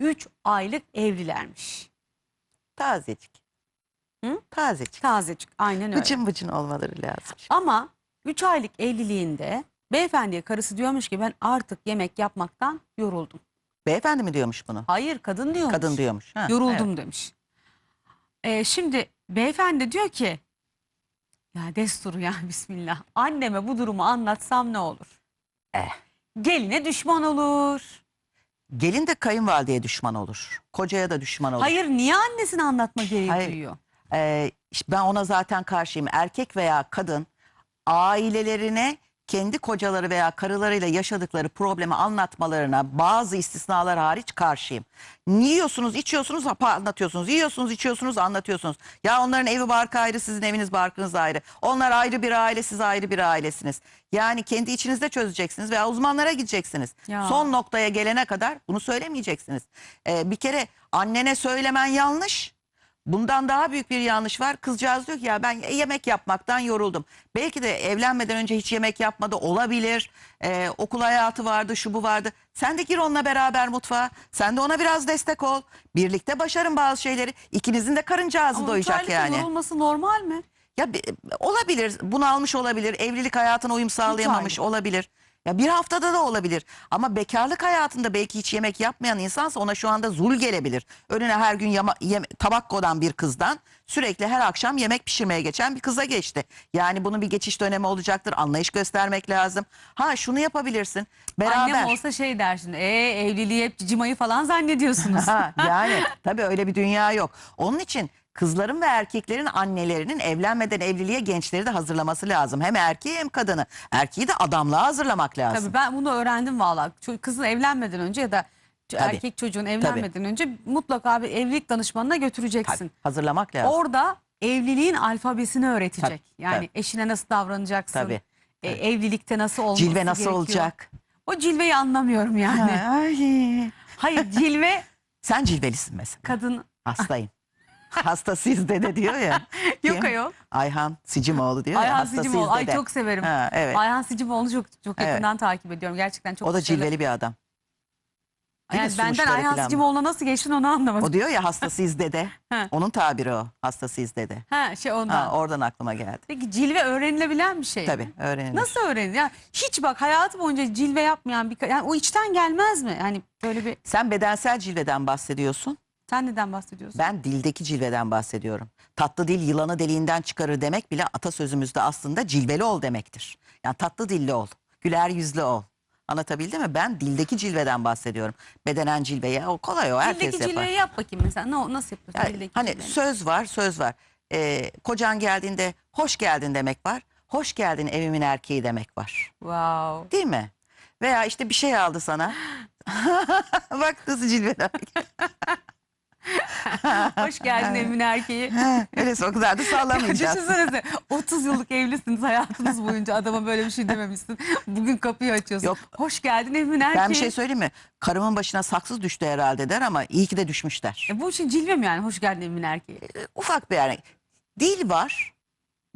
3 aylık evlilermiş. Tazecik. Hı? Tazecik. Tazecik aynen öyle. Bıcın bıcın olmaları lazım. Ama 3 aylık evliliğinde beyefendiye karısı diyormuş ki ben artık yemek yapmaktan yoruldum. Beyefendi mi diyormuş bunu? Hayır kadın diyormuş. Kadın diyormuş. Ha, Yoruldum evet. demiş. Ee, şimdi beyefendi diyor ki ya desturu ya bismillah anneme bu durumu anlatsam ne olur? Eh. Geline düşman olur. Gelin de kayınvalideye düşman olur. Kocaya da düşman olur. Hayır niye annesine anlatma gereği Hayır. duyuyor? Ee, işte ben ona zaten karşıyım. Erkek veya kadın ailelerine kendi kocaları veya karılarıyla yaşadıkları problemi anlatmalarına bazı istisnalar hariç karşıyım. Yiyorsunuz, içiyorsunuz, hapa anlatıyorsunuz. Yiyorsunuz, içiyorsunuz, anlatıyorsunuz. Ya onların evi barkı ayrı, sizin eviniz barkınız ayrı. Onlar ayrı bir aile, siz ayrı bir ailesiniz. Yani kendi içinizde çözeceksiniz veya uzmanlara gideceksiniz. Ya. Son noktaya gelene kadar bunu söylemeyeceksiniz. Ee, bir kere annene söylemen yanlış. Bundan daha büyük bir yanlış var. Kızcağız diyor ki ya ben yemek yapmaktan yoruldum. Belki de evlenmeden önce hiç yemek yapmadı olabilir. Ee, okul hayatı vardı, şu bu vardı. Sen de gir onunla beraber mutfağa. Sen de ona biraz destek ol. Birlikte başarın bazı şeyleri. İkinizin de karıncağızı Ama doyacak yani. yorulması normal mi? Ya bi- olabilir, bunalmış olabilir, evlilik hayatına uyum sağlayamamış olabilir. Ya bir haftada da olabilir. Ama bekarlık hayatında belki hiç yemek yapmayan insansa ona şu anda zul gelebilir. Önüne her gün yama, yem- tabak kodan bir kızdan sürekli her akşam yemek pişirmeye geçen bir kıza geçti. Yani bunun bir geçiş dönemi olacaktır. Anlayış göstermek lazım. Ha şunu yapabilirsin. Beraber. Annem olsa şey der şimdi ee, evliliği hep cicimayı falan zannediyorsunuz. Ha, yani tabii öyle bir dünya yok. Onun için kızların ve erkeklerin annelerinin evlenmeden evliliğe gençleri de hazırlaması lazım. Hem erkeği hem kadını. Erkeği de adamlığa hazırlamak lazım. Tabii ben bunu öğrendim valla. Kızın evlenmeden önce ya da Tabii. erkek çocuğun evlenmeden önce mutlaka bir evlilik danışmanına götüreceksin. Tabii, hazırlamak lazım. Orada evliliğin alfabesini öğretecek. Tabii, yani tabii. eşine nasıl davranacaksın? Tabii, e, evlilikte nasıl olması Cilve nasıl gerekiyor? olacak? O cilveyi anlamıyorum yani. Ay. Hayır cilve Sen cilvelisin mesela. kadın Hastayım. Hastasıyız dede diyor ya. yok Kim? ayol. Ayhan Sicimoğlu diyor ya. Ayhan hastasıyız Sicimoğlu. Ay dede. çok severim. Ha, evet. Ayhan Sicimoğlu'nu çok çok Evet. yakından takip ediyorum. Gerçekten çok o da başarılı. cilveli bir adam. Değil mi? Yani benden Sunuşları Ayhan falan. Sicimoğlu'na nasıl geçtin onu anlamadım. O diyor ya hastasıyız dede. Ha. Onun tabiri o. Hastasıyız dede. Ha şey ondan. Ha, oradan aklıma geldi. Peki cilve öğrenilebilen bir şey mi? Tabii öğrenilir. Nasıl öğrenir? Ya hiç bak hayatı boyunca cilve yapmayan bir ka- yani o içten gelmez mi? Yani böyle bir Sen bedensel cilveden bahsediyorsun. Sen neden bahsediyorsun? Ben dildeki cilveden bahsediyorum. Tatlı dil yılanı deliğinden çıkarır demek bile atasözümüzde aslında cilveli ol demektir. Yani tatlı dilli ol, güler yüzlü ol. Anlatabildim mi? Ben dildeki cilveden bahsediyorum. Bedenen cilve ya o kolay o herkes Dildeki yapar. cilveyi yap bakayım mesela. Ne, nasıl yapıyorsun Yani dildeki hani cilveyi? söz var söz var. Ee, kocan geldiğinde hoş geldin demek var. Hoş geldin evimin erkeği demek var. Wow. Değil mi? Veya işte bir şey aldı sana. Bak nasıl cilveden. Hoş geldin evimin erkeği. Öyleyse o kadar da sallamayacağız. Düşünsenize 30 yıllık evlisiniz hayatınız boyunca adama böyle bir şey dememişsin. Bugün kapıyı açıyorsun. Yok. Hoş geldin evimin erkeği. Ben bir şey söyleyeyim mi? Karımın başına saksız düştü herhalde der ama iyi ki de düşmüşler. E bu için cilve mi yani hoş geldin evimin erkeği? E, Ufak bir örnek. Dil var,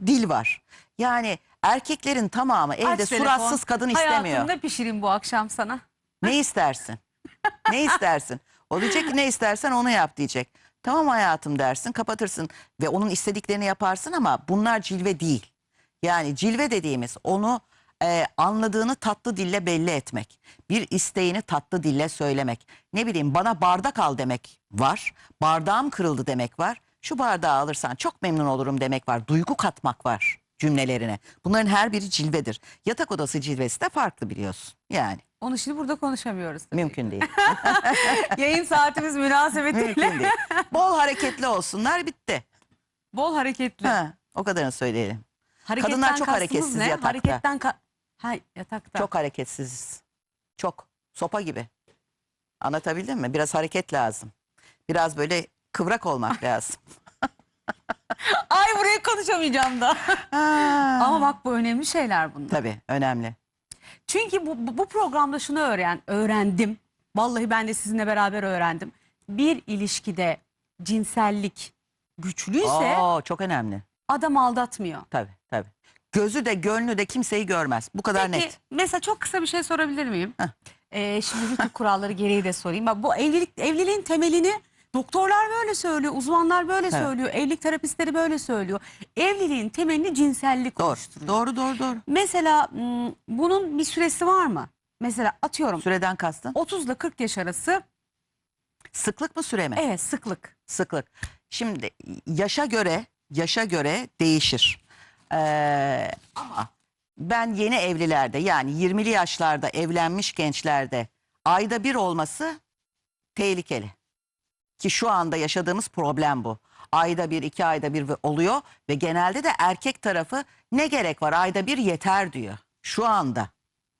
dil var. Yani erkeklerin tamamı evde Aç telefon. suratsız kadın istemiyor. Hayatım ne pişireyim bu akşam sana? Ne istersin? Ne istersin? O diyecek ki ne istersen onu yap diyecek. Tamam hayatım dersin kapatırsın ve onun istediklerini yaparsın ama bunlar cilve değil. Yani cilve dediğimiz onu e, anladığını tatlı dille belli etmek. Bir isteğini tatlı dille söylemek. Ne bileyim bana bardak al demek var. Bardağım kırıldı demek var. Şu bardağı alırsan çok memnun olurum demek var. Duygu katmak var cümlelerine. Bunların her biri cilvedir. Yatak odası cilvesi de farklı biliyorsun. Yani Onu şimdi burada konuşamıyoruz. tabii. mümkün değil. Yayın saatimiz münasebetiyle Mümkün değil. Bol hareketli olsunlar bitti. bol hareketli. Ha, o kadarını söyleyelim. Hareketten Kadınlar çok kastımız hareketsiz ne? yatakta. Hareketten ka ha, yatakta. Çok hareketsiz. Çok. Sopa gibi. Anlatabildim mi? Biraz hareket lazım. Biraz böyle kıvrak olmak lazım. Ay burayı konuşamayacağım da. Ama bak bu önemli şeyler bunlar. Tabii önemli. Çünkü bu, bu, bu programda şunu öğren, öğrendim. Vallahi ben de sizinle beraber öğrendim. Bir ilişkide cinsellik güçlüyse Oo, çok önemli. adam aldatmıyor. Tabii tabii. Gözü de gönlü de kimseyi görmez. Bu kadar Peki net. mesela çok kısa bir şey sorabilir miyim? Heh. e, şimdi rütük kuralları gereği de sorayım. Bak, bu evlilik evliliğin temelini doktorlar böyle söylüyor, uzmanlar böyle söylüyor, evlilik terapistleri böyle söylüyor. Evliliğin temelini cinsellik Doğru. oluşturuyor. Doğru doğru doğru. Mesela bunun bir süresi var mı? Mesela atıyorum Süreden kastın. 30 ile 40 yaş arası Sıklık mı süre mi? evet sıklık. Sıklık. Şimdi yaşa göre yaşa göre değişir. Ee, ama ben yeni evlilerde yani 20'li yaşlarda evlenmiş gençlerde ayda bir olması tehlikeli. Ki şu anda yaşadığımız problem bu. Ayda bir, iki ayda bir oluyor ve genelde de erkek tarafı ne gerek var ayda bir yeter diyor. Şu anda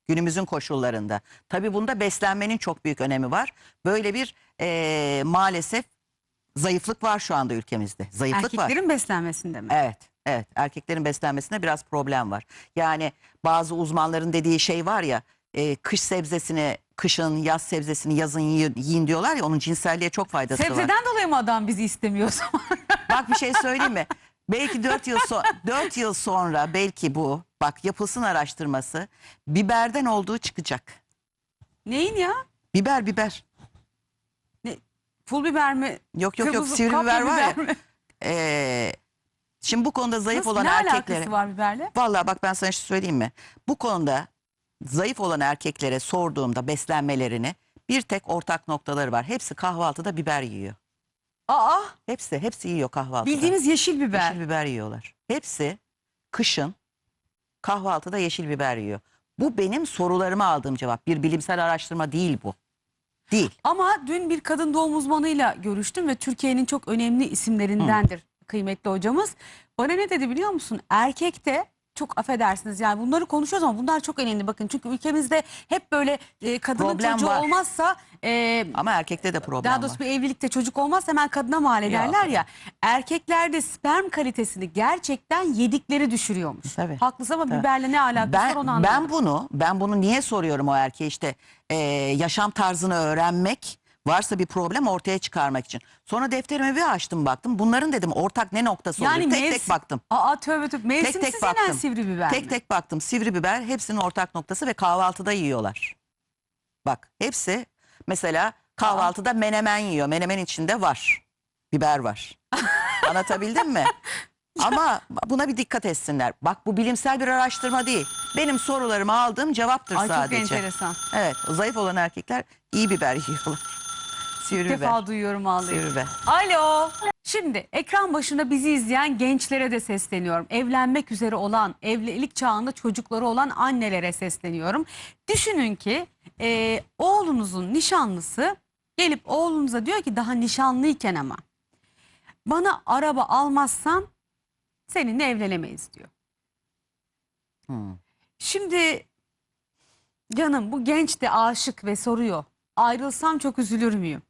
günümüzün koşullarında. Tabii bunda beslenmenin çok büyük önemi var. Böyle bir eee, maalesef zayıflık var şu anda ülkemizde. Zayıflık var. Erkeklerin beslenmesinde mi? Evet, evet. Erkeklerin beslenmesinde biraz problem var. Yani bazı uzmanların dediği şey var ya, e, kış sebzesini kışın, yaz sebzesini yazın yiyin, yiyin diyorlar ya, onun cinselliğe çok faydası var. Sebzeden dolayı mı adam bizi istemiyor o zaman? Bak bir şey söyleyeyim mi? Belki 4 yıl so 4 yıl sonra belki bu bak yapılsın araştırması biberden olduğu çıkacak. Neyin ya? Biber biber. Pul biber mi? Yok yok yok sivri biber var ya. mi? Ee, şimdi bu konuda zayıf Nasıl, olan ne erkeklere alakası var biberle? Vallahi bak ben sana şu söyleyeyim mi? Bu konuda zayıf olan erkeklere sorduğumda beslenmelerini bir tek ortak noktaları var. Hepsi kahvaltıda biber yiyor. Aa Hepsi, hepsi yiyor kahvaltıda. bildiğimiz yeşil biber. yeşil biber yiyorlar. Hepsi kışın kahvaltıda yeşil biber yiyor. Bu benim sorularıma aldığım cevap. Bir bilimsel araştırma değil bu. Değil. Ama dün bir kadın doğum uzmanıyla görüştüm ve Türkiye'nin çok önemli isimlerindendir kıymetli hocamız. Bana ne dedi biliyor musun? Erkekte çok affedersiniz yani bunları konuşuyoruz ama bunlar çok önemli bakın. Çünkü ülkemizde hep böyle e, kadının Problem çocuğu var. olmazsa e, Ama erkekte de problem daha doğrusu var. bir evlilikte çocuk olmazsa hemen kadına mal ederler ya. Erkeklerde sperm kalitesini gerçekten yedikleri düşürüyormuş. Tabii. Haklısın ama biberle ne alakası var onu Ben, anlamadım. ben bunu ben bunu niye soruyorum o erkeğe işte e, yaşam tarzını öğrenmek varsa bir problem ortaya çıkarmak için. Sonra defterimi bir açtım baktım. Bunların dedim ortak ne noktası yani oluyor? Tek tek baktım. Aa tövbe tövbe. Tek Mevsimsiz tek yenen baktım. sivri biber Tek mi? tek baktım. Sivri biber hepsinin ortak noktası ve kahvaltıda yiyorlar. Bak hepsi mesela kahvaltıda menemen yiyor. Menemen içinde var. Biber var. Anlatabildim mi? Ama buna bir dikkat etsinler. Bak bu bilimsel bir araştırma değil. Benim sorularıma aldığım cevaptır Ay çok sadece. enteresan. Evet, zayıf olan erkekler iyi biber yiyorlar. İlk defa duyuyorum. Sivri biber. Alo. Şimdi ekran başında bizi izleyen gençlere de sesleniyorum. Evlenmek üzere olan, evlilik çağında çocukları olan annelere sesleniyorum. Düşünün ki e, oğlunuzun nişanlısı gelip oğlunuza diyor ki daha nişanlıyken ama bana araba almazsan seninle evlenemeyiz diyor. Hmm. Şimdi canım bu genç de aşık ve soruyor. Ayrılsam çok üzülür müyüm?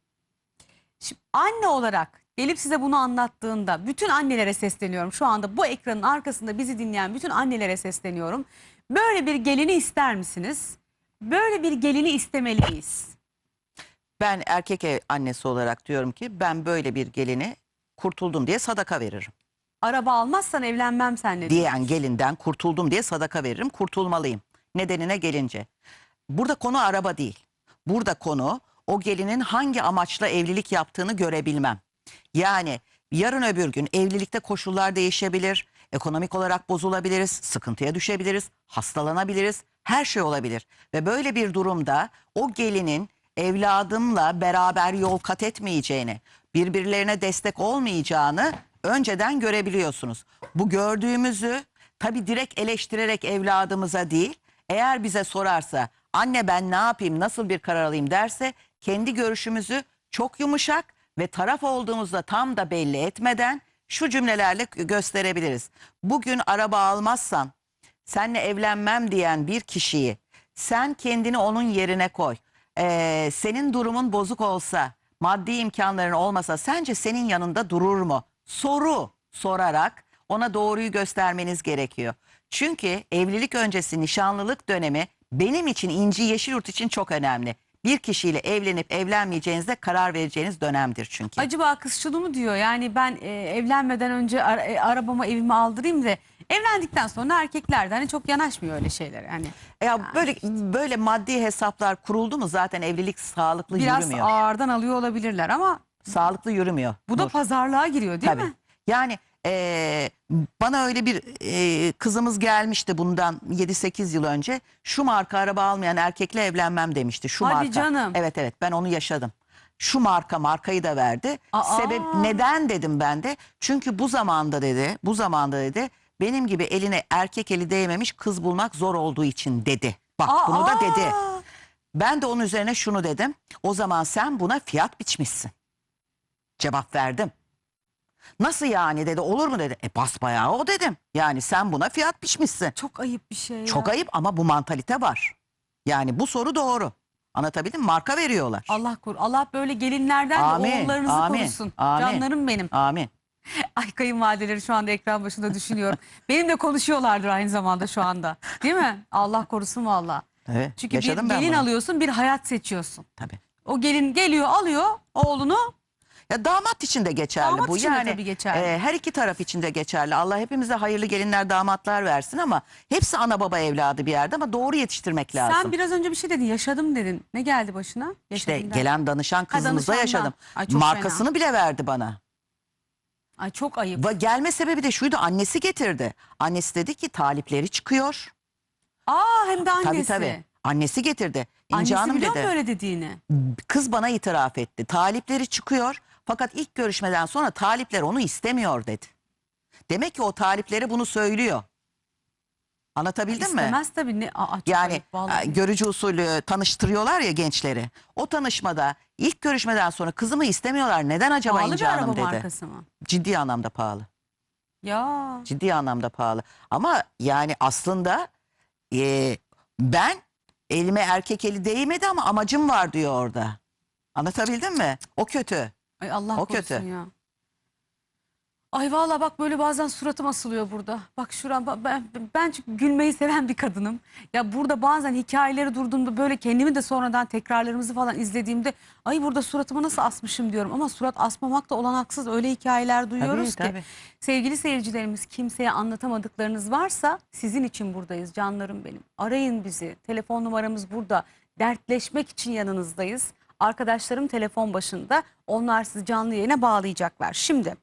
Şimdi anne olarak gelip size bunu anlattığında bütün annelere sesleniyorum. Şu anda bu ekranın arkasında bizi dinleyen bütün annelere sesleniyorum. Böyle bir gelini ister misiniz? Böyle bir gelini istemeliyiz. Ben erkek ev annesi olarak diyorum ki ben böyle bir gelini kurtuldum diye sadaka veririm. Araba almazsan evlenmem seninle. Diyen gelinden kurtuldum diye sadaka veririm. Kurtulmalıyım. Nedenine gelince. Burada konu araba değil. Burada konu o gelinin hangi amaçla evlilik yaptığını görebilmem. Yani yarın öbür gün evlilikte koşullar değişebilir. Ekonomik olarak bozulabiliriz, sıkıntıya düşebiliriz, hastalanabiliriz. Her şey olabilir. Ve böyle bir durumda o gelinin evladımla beraber yol kat etmeyeceğini, birbirlerine destek olmayacağını önceden görebiliyorsunuz. Bu gördüğümüzü tabii direkt eleştirerek evladımıza değil, eğer bize sorarsa anne ben ne yapayım, nasıl bir karar alayım derse kendi görüşümüzü çok yumuşak ve taraf olduğumuzda tam da belli etmeden şu cümlelerle gösterebiliriz. Bugün araba almazsan senle evlenmem diyen bir kişiyi sen kendini onun yerine koy. Ee, senin durumun bozuk olsa, maddi imkanların olmasa sence senin yanında durur mu? Soru sorarak ona doğruyu göstermeniz gerekiyor. Çünkü evlilik öncesi nişanlılık dönemi benim için İnci Yeşilyurt için çok önemli. Bir kişiyle evlenip evlenmeyeceğinizde karar vereceğiniz dönemdir çünkü. Acaba kız şunu mu diyor? Yani ben e, evlenmeden önce ara- e, arabama evimi aldırayım da Evlendikten sonra erkekler de hani çok yanaşmıyor öyle şeylere. Hani Ya böyle böyle maddi hesaplar kuruldu mu zaten evlilik sağlıklı biraz yürümüyor. ağırdan alıyor olabilirler ama Sağlıklı yürümüyor. bu da Nur. pazarlığa giriyor değil Tabii. mi? Yani eee, bana öyle bir eee, kızımız gelmişti bundan 7-8 yıl önce. Şu marka araba almayan erkekle evlenmem demişti. Şu Hadi marka. canım. Evet evet ben onu yaşadım. Şu marka markayı da verdi. Aa. Sebep neden dedim ben de. Çünkü bu zamanda dedi, bu zamanda dedi benim gibi eline erkek eli değmemiş kız bulmak zor olduğu için dedi. Bak bunu da dedi. Aa! Ben de onun üzerine şunu dedim. O zaman sen buna fiyat biçmişsin. Cevap verdim. Nasıl yani dedi olur mu dedi. E basbayağı o dedim. Yani sen buna fiyat biçmişsin. Çok ayıp bir şey ya. Çok ayıp ama bu mantalite var. Yani bu soru doğru. Anlatabildim mi? Marka veriyorlar. Allah koru. Allah böyle gelinlerden Amin, de oğullarınızı amin, korusun. amin. Canlarım benim. Amin. Ay kayınvalideleri şu anda ekran başında düşünüyorum. benim de konuşuyorlardır aynı zamanda şu anda. Değil mi? Allah korusun valla. Evet. Çünkü bir yaşadım ben gelin bunu. alıyorsun bir hayat seçiyorsun. Tabii. O gelin geliyor alıyor oğlunu. Ya damat için de geçerli Damat bu. için de yani tabii geçerli. e, her iki taraf için de geçerli. Allah hepimize hayırlı gelinler, damatlar versin ama hepsi ana baba evladı bir yerde ama doğru yetiştirmek lazım. Sen biraz önce bir şey dedin yaşadım dedin. Ne geldi başına? İşte Yaşadım gelen danışan kızımızda danışandan. yaşadım. Ay, çok Markasını bile verdi bana. Ay çok ayıp. Ve gelme sebebi de şuydu annesi getirdi. Annesi dedi ki talipleri çıkıyor. Aa hem de annesi. Tabii tabii. Annesi getirdi. İnce Annesi Hanım biliyor mu dedi. böyle dediğini? Kız bana itiraf etti. Talipleri çıkıyor fakat ilk görüşmeden sonra talipler onu istemiyor dedi. Demek ki o talipleri bunu söylüyor. Anlatabildim mi? İstemez tabii. Ne? Aa, Yani ayıp e, görücü usulü tanıştırıyorlar ya gençleri. O tanışmada ilk görüşmeden sonra kızımı istemiyorlar. Neden acaba Pahalı İnce bir Hanım dedi. markası mı? Ciddi anlamda pahalı. Ya. Ciddi anlamda pahalı. Ama yani aslında e, ben elime erkek eli değmedi ama amacım var diyor orada. Anlatabildim mi? O kötü. Ay Allah O korusun kötü. ya. Ay valla bak böyle bazen suratım asılıyor burada. Bak şuram ba- ben, ben çünkü gülmeyi seven bir kadınım. Ya burada bazen hikayeleri durduğumda böyle kendimi de sonradan tekrarlarımızı falan izlediğimde ay burada suratıma nasıl asmışım diyorum. Ama surat asmamak da olanaksız öyle hikayeler duyuyoruz ki. tabii. Sevgili seyircilerimiz kimseye anlatamadıklarınız varsa sizin için buradayız canlarım benim. Arayın bizi. Telefon numaramız burada. Dertleşmek için yanınızdayız. Arkadaşlarım telefon başında. Onlar sizi canlı yayına bağlayacaklar. Şimdi